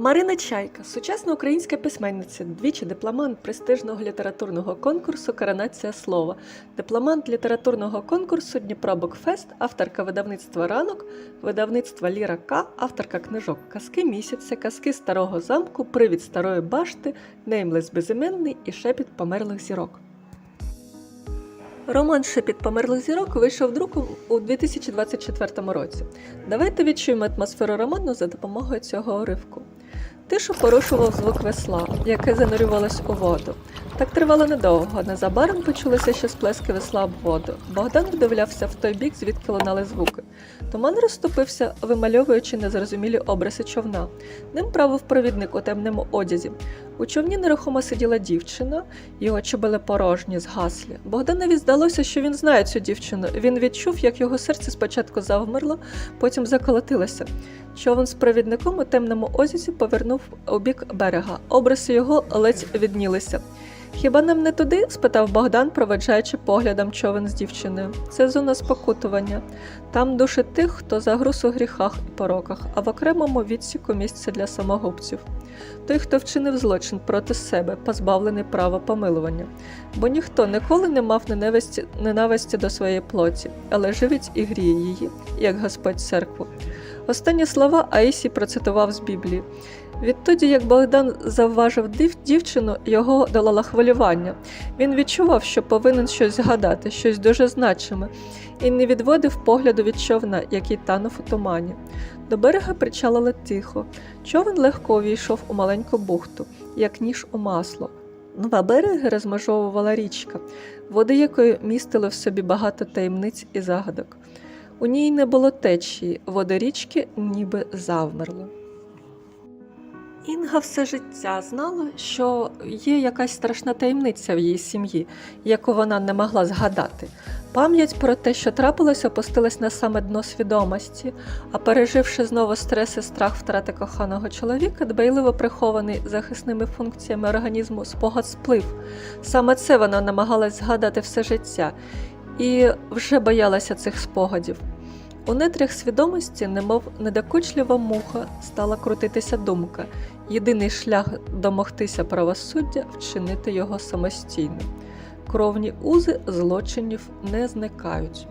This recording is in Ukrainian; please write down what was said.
Марина Чайка, сучасна українська письменниця, двічі дипломант престижного літературного конкурсу Коронація слова, дипломант літературного конкурсу Дніпро Букфест, авторка видавництва Ранок, видавництва Ліра К, авторка книжок Казки місяця, Казки старого замку, Привід старої башти, Неймлес безіменний і Шепіт померлих зірок. Роман Шепіт померлих зірок вийшов друком у 2024 році. Давайте відчуємо атмосферу роману за допомогою цього уривку. Тишу порушував звук весла, яке занурювалось у воду. Так тривало недовго. Незабаром почулися ще сплески весла об воду. Богдан вдивлявся в той бік, звідки лунали звуки. Туман розступився, вимальовуючи незрозумілі обриси човна. Ним правив провідник у темному одязі. У човні нерухомо сиділа дівчина, його чобили порожні, згаслі. Богданові здалося, що він знає цю дівчину. Він відчув, як його серце спочатку завмерло, потім заколотилося. Човен з провідником у темному озісі повернув у бік берега. Обриси його ледь віднілися. Хіба нам не туди? спитав Богдан, проведжаючи поглядом човен з дівчиною. Це зона спокутування. Там душі тих, хто загруз у гріхах і пороках, а в окремому відсіку місце для самогубців. Той, хто вчинив злочин проти себе, позбавлений права помилування. Бо ніхто ніколи не мав ненависті, ненависті до своєї плоті, але живить і гріє її, як Господь церкву. Останні слова Аїсі процитував з Біблії. Відтоді, як Богдан завважив див- дівчину, його долало хвилювання. Він відчував, що повинен щось згадати, щось дуже значиме, і не відводив погляду від човна, який танув у тумані. До берега причалили тихо. Човен легко увійшов у маленьку бухту, як ніж у масло. Два береги розмежовувала річка, води якої містили в собі багато таємниць і загадок. У ній не було течії, води річки ніби завмерли. Інга все життя знала, що є якась страшна таємниця в її сім'ї, яку вона не могла згадати. Пам'ять про те, що трапилось, опустилась на саме дно свідомості, а переживши знову стрес і страх втрати коханого чоловіка, дбайливо прихований захисними функціями організму, спогад сплив. Саме це вона намагалась згадати все життя і вже боялася цих спогадів. У нетрях свідомості, немов недокучлива муха, стала крутитися думка. Єдиний шлях домогтися правосуддя вчинити його самостійно. Кровні узи злочинів не зникають.